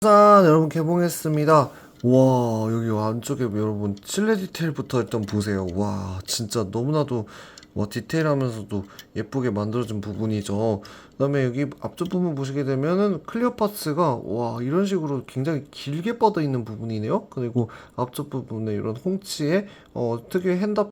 짠 여러분 개봉했습니다. 와 여기 안쪽에 여러분 실내 디테일부터 일단 보세요. 와 진짜 너무나도 와 디테일하면서도 예쁘게 만들어진 부분이죠. 그 다음에 여기 앞쪽 부분 보시게 되면은 클리어 파츠가 와 이런 식으로 굉장히 길게 뻗어 있는 부분이네요. 그리고 앞쪽 부분에 이런 홍치에 어 특유의 핸드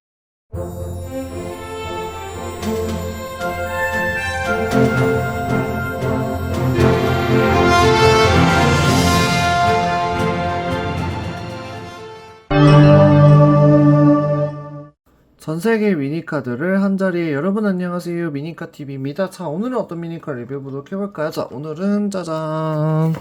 전 세계 미니카들을 한 자리에 여러분 안녕하세요 미니카 TV입니다. 자 오늘은 어떤 미니카 리뷰 보도록 해볼까요? 자 오늘은 짜잔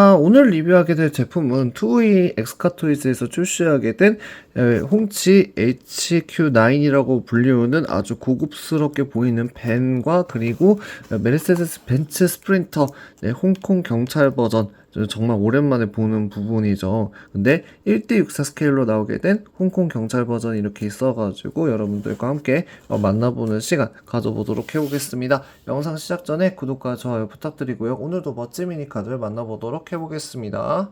자 오늘 리뷰하게 될 제품은 투이 엑스카토이즈에서 출시하게 된 에, 홍치 HQ9이라고 불리우는 아주 고급스럽게 보이는 벤과 그리고 메르세데스 벤츠 스프린터 네, 홍콩 경찰 버전 저 정말 오랜만에 보는 부분이죠. 근데 1대64 스케일로 나오게 된 홍콩 경찰 버전이 이렇게 있어가지고 여러분들과 함께 어, 만나보는 시간 가져보도록 해보겠습니다. 영상 시작 전에 구독과 좋아요 부탁드리고요. 오늘도 멋진 미니카들 만나보도록 해 보겠습니다.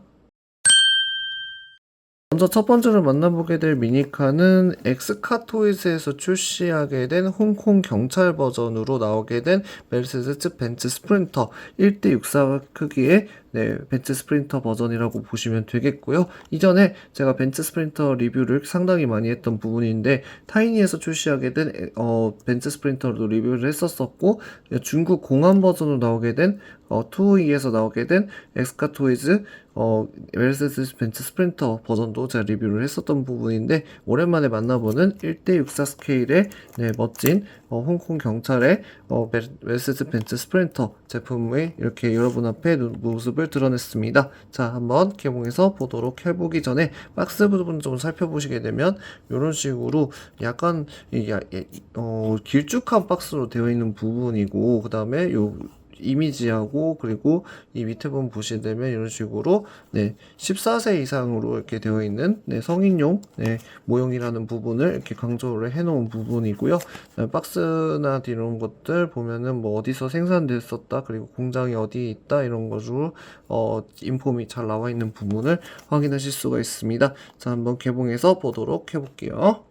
먼저 첫 번째로 만나보게 될 미니카는 엑스카토이즈에서 출시하게 된 홍콩 경찰 버전으로 나오게 된 메르세데스 벤츠 스프린터 1대64 크기의 네, 벤츠 스프린터 버전이라고 보시면 되겠고요. 이전에 제가 벤츠 스프린터 리뷰를 상당히 많이 했던 부분인데 타이니에서 출시하게 된 에, 어, 벤츠 스프린터도 리뷰를 했었었고 중국 공항 버전으로 나오게 된 어, 투이에서 나오게 된 엑스카 토이즈 어, 메르세데스 벤츠 스프린터 버전도 제가 리뷰를 했었던 부분인데 오랜만에 만나보는 1대64 스케일의 네, 멋진 어, 홍콩 경찰의 어, 메- 메르세데스 벤츠 스프린터 제품의 이렇게 여러분 앞에 노- 모습을 드러냈습니다. 자, 한번 개봉해서 보도록 해보기 전에 박스 부분 좀 살펴보시게 되면 이런 식으로 약간 이, 야- 예, 어, 길쭉한 박스로 되어 있는 부분이고 그 다음에 요 이미지하고 그리고 이 밑에 보시게 되면 이런 식으로 네 14세 이상으로 이렇게 되어 있는 네, 성인용 네, 모형이라는 부분을 이렇게 강조를 해놓은 부분이고요. 그다음에 박스나 이런 것들 보면은 뭐 어디서 생산됐었다 그리고 공장이 어디에 있다 이런 것으로 어 인폼이 잘 나와 있는 부분을 확인하실 수가 있습니다. 자 한번 개봉해서 보도록 해볼게요.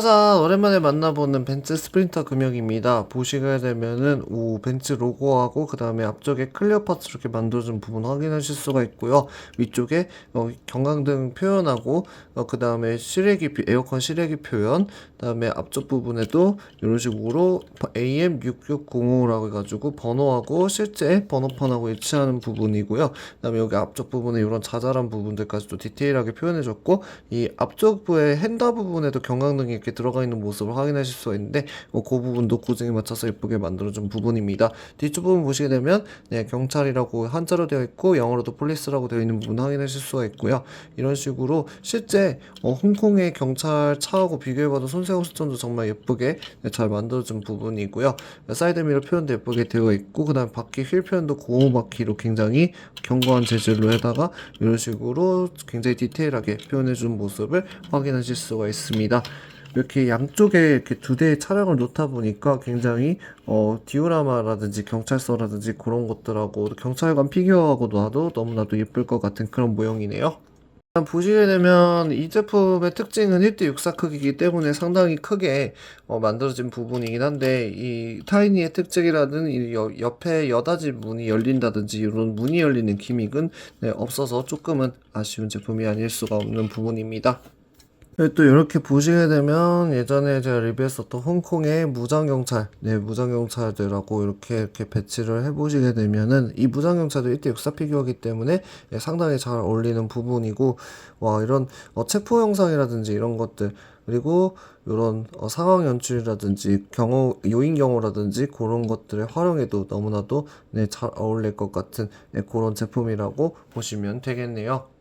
자, 오랜만에 만나보는 벤츠 스프린터 금형입니다. 보시게 되면은 오, 벤츠 로고하고 그 다음에 앞쪽에 클리어 파츠 이렇게 만들어준 부분 확인하실 수가 있고요. 위쪽에 어, 경광등 표현하고 어, 그 다음에 실외기 표- 에어컨 실외기 표현, 그 다음에 앞쪽 부분에도 이런 식으로 AM6605라고 해가지고 번호하고 실제 번호판하고 일치하는 부분이고요. 그 다음에 여기 앞쪽 부분에 이런 자잘한 부분들까지도 디테일하게 표현해줬고 이 앞쪽 부의 핸더 부분에도 경광등이 이렇게 들어가 있는 모습을 확인하실 수가 있는데 어, 그 부분도 고증에 맞춰서 예쁘게 만들어준 부분입니다. 뒤쪽 부분 보시게 되면 네, 경찰이라고 한자로 되어 있고 영어로도 폴리스라고 되어 있는 부분 확인하실 수가 있고요. 이런 식으로 실제 어, 홍콩의 경찰 차하고 비교해봐도 손색없 수준도 정말 예쁘게 네, 잘 만들어준 부분이고요. 사이드 미러 표현도 예쁘게 되어 있고 그 다음 바퀴 휠 표현도 고무 바퀴로 굉장히 견고한 재질로 해다가 이런 식으로 굉장히 디테일하게 표현해준 모습을 확인하실 수가 있습니다. 이렇게 양쪽에 이렇게 두 대의 차량을 놓다 보니까 굉장히 어 디오라마라든지 경찰서라든지 그런 것들하고 경찰관 피규어하고 놔도 너무나도 예쁠 것 같은 그런 모형이네요. 보시게 되면 이 제품의 특징은 1대64 크기이기 때문에 상당히 크게 어, 만들어진 부분이긴 한데 이 타이니의 특징이라는 이 여- 옆에 여닫이 문이 열린다든지 이런 문이 열리는 기믹은 네, 없어서 조금은 아쉬운 제품이 아닐 수가 없는 부분입니다. 네, 또 이렇게 보시게 되면 예전에 제가 리뷰했었던 홍콩의 무장경찰, 네, 무장경찰들하고 이렇게 이렇게 배치를 해보시게 되면은 이 무장경찰도 1대64 피규어이기 때문에 예, 상당히 잘 어울리는 부분이고, 와, 이런 어, 체포 영상이라든지 이런 것들, 그리고 이런 어, 상황 연출이라든지 경호, 요인 경호라든지 그런 것들의 활용에도 너무나도 네, 잘 어울릴 것 같은 네, 그런 제품이라고 보시면 되겠네요.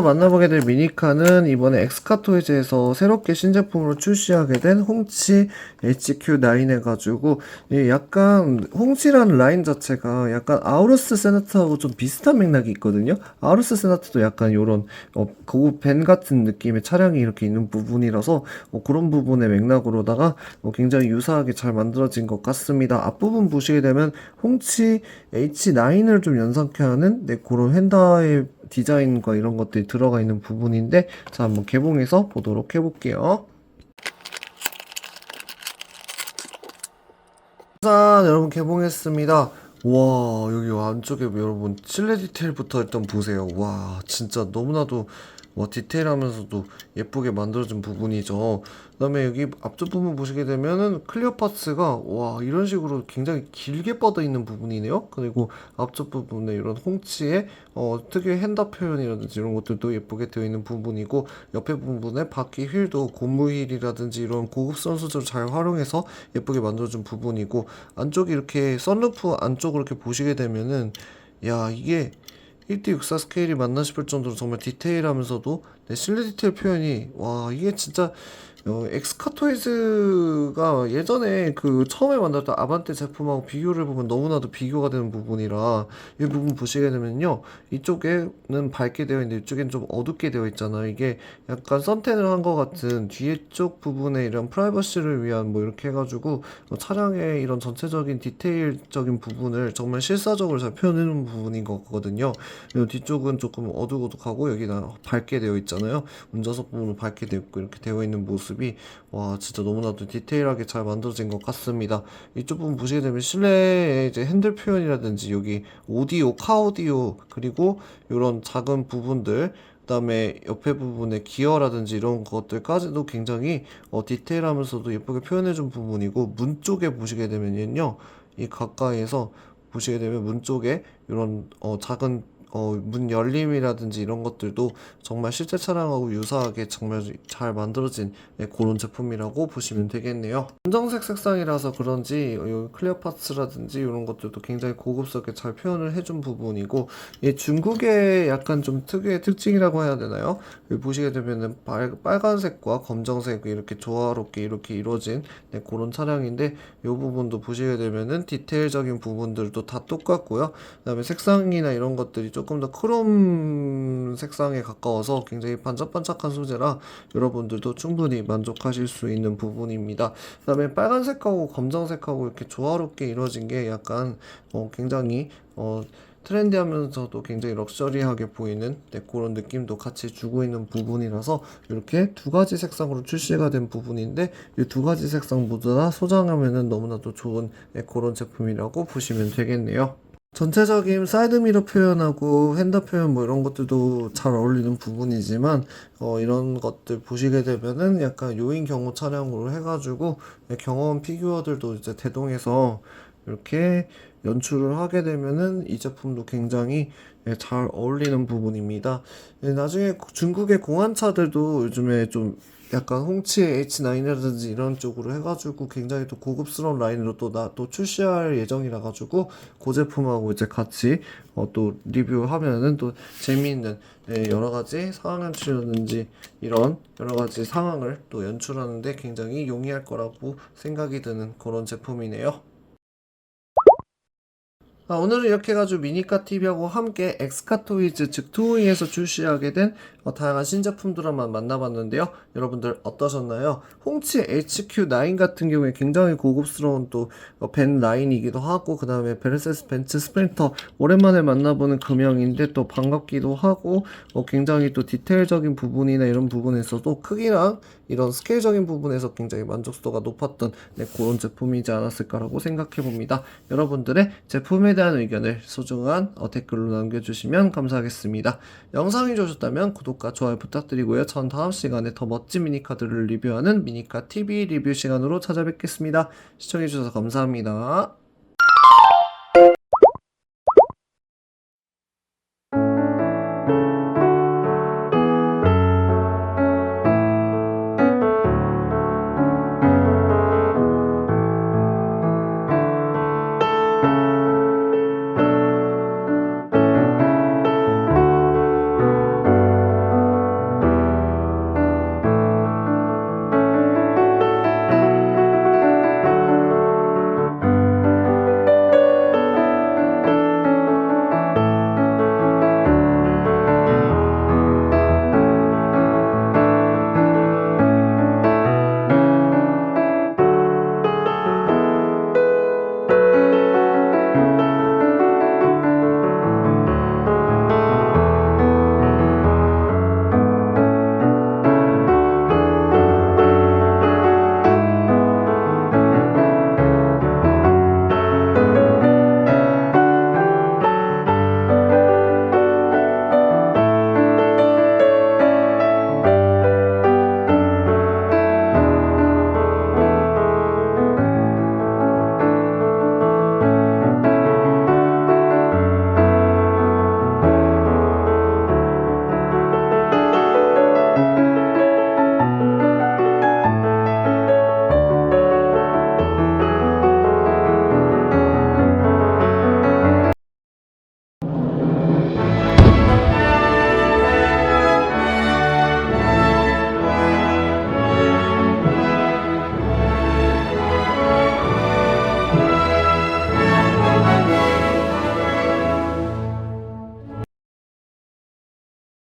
만나보게 될 미니카는 이번에 엑스카토이즈에서 새롭게 신제품으로 출시하게 된 홍치 HQ9 해가지고 이 약간 홍치라는 라인 자체가 약간 아우루스 세나트하고 좀 비슷한 맥락이 있거든요. 아우루스 세나트도 약간 요런 어, 고급 밴 같은 느낌의 차량이 이렇게 있는 부분이라서 어, 그런 부분의 맥락으로다가 어, 굉장히 유사하게 잘 만들어진 것 같습니다. 앞부분 보시게 되면 홍치 H9을 좀 연상케 하는 네, 그런 휀다의 디자인과 이런 것들이 들어가 있는 부분인데 자 한번 개봉해서 보도록 해볼게요. 짠 여러분 개봉했습니다. 와 여기 안쪽에 여러분 실내 디테일부터 일단 보세요. 와 진짜 너무나도 와 디테일하면서도 예쁘게 만들어진 부분이죠. 그다음에 여기 앞쪽 부분 보시게 되면은 클리어 파츠가 와 이런 식으로 굉장히 길게 뻗어 있는 부분이네요. 그리고 앞쪽 부분에 이런 홍치의 어, 특유의 핸다 표현이라든지 이런 것들도 예쁘게 되어 있는 부분이고 옆에 부분에 바퀴 휠도 고무 휠이라든지 이런 고급스러운 소재를 잘 활용해서 예쁘게 만들어준 부분이고 안쪽이 이렇게 썬루프 안쪽을 이렇게 보시게 되면은 야 이게 1대 64 스케일이 맞나 싶을 정도로 정말 디테일하면서도 네, 실내 디테일 표현이 와 이게 진짜 어, 엑스카토이즈가 예전에 그 처음에 만들었던 아반떼 제품하고 비교를 보면 너무나도 비교가 되는 부분이라 이 부분 보시게 되면요 이쪽에는 밝게 되어 있는데 이쪽엔 좀 어둡게 되어 있잖아요 이게 약간 선텐을 한 것 같은 뒤에 쪽 부분에 이런 프라이버시를 위한 뭐 이렇게 해가지고 어, 차량의 이런 전체적인 디테일적인 부분을 정말 실사적으로 잘 표현해놓은 부분인 것 같거든요. 그리고 뒤쪽은 조금 어둑어둑하고 여기는 밝게 되어 있잖아요. 운전석 부분은 밝게 되어 있고 이렇게 되어 있는 모습 이 와 진짜 너무나도 디테일하게 잘 만들어진 것 같습니다. 이쪽 부분 보시게 되면 실내에 이제 핸들 표현이라든지 여기 오디오 카오디오 그리고 이런 작은 부분들 그다음에 옆에 부분에 기어라든지 이런 것들까지도 굉장히 어, 디테일하면서도 예쁘게 표현해준 부분이고 문 쪽에 보시게 되면요 이 가까이에서 보시게 되면 문 쪽에 이런 어, 작은 어, 문 열림이라든지 이런 것들도 정말 실제 차량하고 유사하게 정말 잘 만들어진 네, 그런 제품이라고 보시면 되겠네요. 검정색 색상이라서 그런지 이 클리어 파츠라든지 이런 것들도 굉장히 고급스럽게 잘 표현을 해준 부분이고 이 중국의 약간 좀 특유의 특징이라고 해야 되나요? 보시게 되면은 빨, 빨간색과 검정색이 이렇게 조화롭게 이렇게 이루어진 네, 그런 차량인데 이 부분도 보시게 되면은 디테일적인 부분들도 다 똑같고요. 그다음에 색상이나 이런 것들이 조금 더 크롬 색상에 가까워서 굉장히 반짝반짝한 소재라 여러분들도 충분히 만족하실 수 있는 부분입니다. 그 다음에 빨간색하고 검정색하고 이렇게 조화롭게 이루어진 게 약간 어, 굉장히 어, 트렌디하면서도 굉장히 럭셔리하게 보이는 네, 그런 느낌도 같이 주고 있는 부분이라서 이렇게 두 가지 색상으로 출시가 된 부분인데 이 두 가지 색상 모두 다 소장하면은 너무나도 좋은 네, 그런 제품이라고 보시면 되겠네요. 전체적인 사이드미러 표현하고 핸더 표현 뭐 이런 것들도 잘 어울리는 부분이지만 어 이런 것들 보시게 되면은 약간 요인 경호 차량으로 해가지고 경험 피규어들도 이제 대동해서 이렇게 연출을 하게 되면은 이 제품도 굉장히 예, 잘 어울리는 부분입니다. 예, 나중에 중국의 공안차들도 요즘에 좀 약간 홍치의 H9이라든지 이런 쪽으로 해가지고 굉장히 또 고급스러운 라인으로 또 나 또 출시할 예정이라 가지고 그 제품하고 이제 같이 어, 또 리뷰하면은 또 재미있는 예, 여러 가지 상황 연출이라든지 이런 여러 가지 상황을 또 연출하는데 굉장히 용이할 거라고 생각이 드는 그런 제품이네요. 아, 오늘은 이렇게 해가지고 미니카 TV하고 함께 엑스카토이즈 즉 투우이에서 출시하게 된 어, 다양한 신제품들만 만나봤는데요. 여러분들 어떠셨나요? 홍치 HQ9 같은 경우에 굉장히 고급스러운 또벤 라인이기도 하고 그 다음에 베르세스 벤츠 스프린터 오랜만에 만나보는 금형인데 또 반갑기도 하고 어, 굉장히 또 디테일적인 부분이나 이런 부분에서도 크기랑 이런 스케일적인 부분에서 굉장히 만족도가 높았던 네, 그런 제품이지 않았을까라고 생각해 봅니다. 여러분들의 제품에 대한 의견을 소중한 어, 댓글로 남겨주시면 감사하겠습니다. 영상이 좋으셨다면 구독 과 좋아요 부탁드리고요. 전 다음 시간에 더 멋진 미니카드를 리뷰하는 미니카 TV 리뷰 시간으로 찾아뵙겠습니다. 시청해주셔서 감사합니다.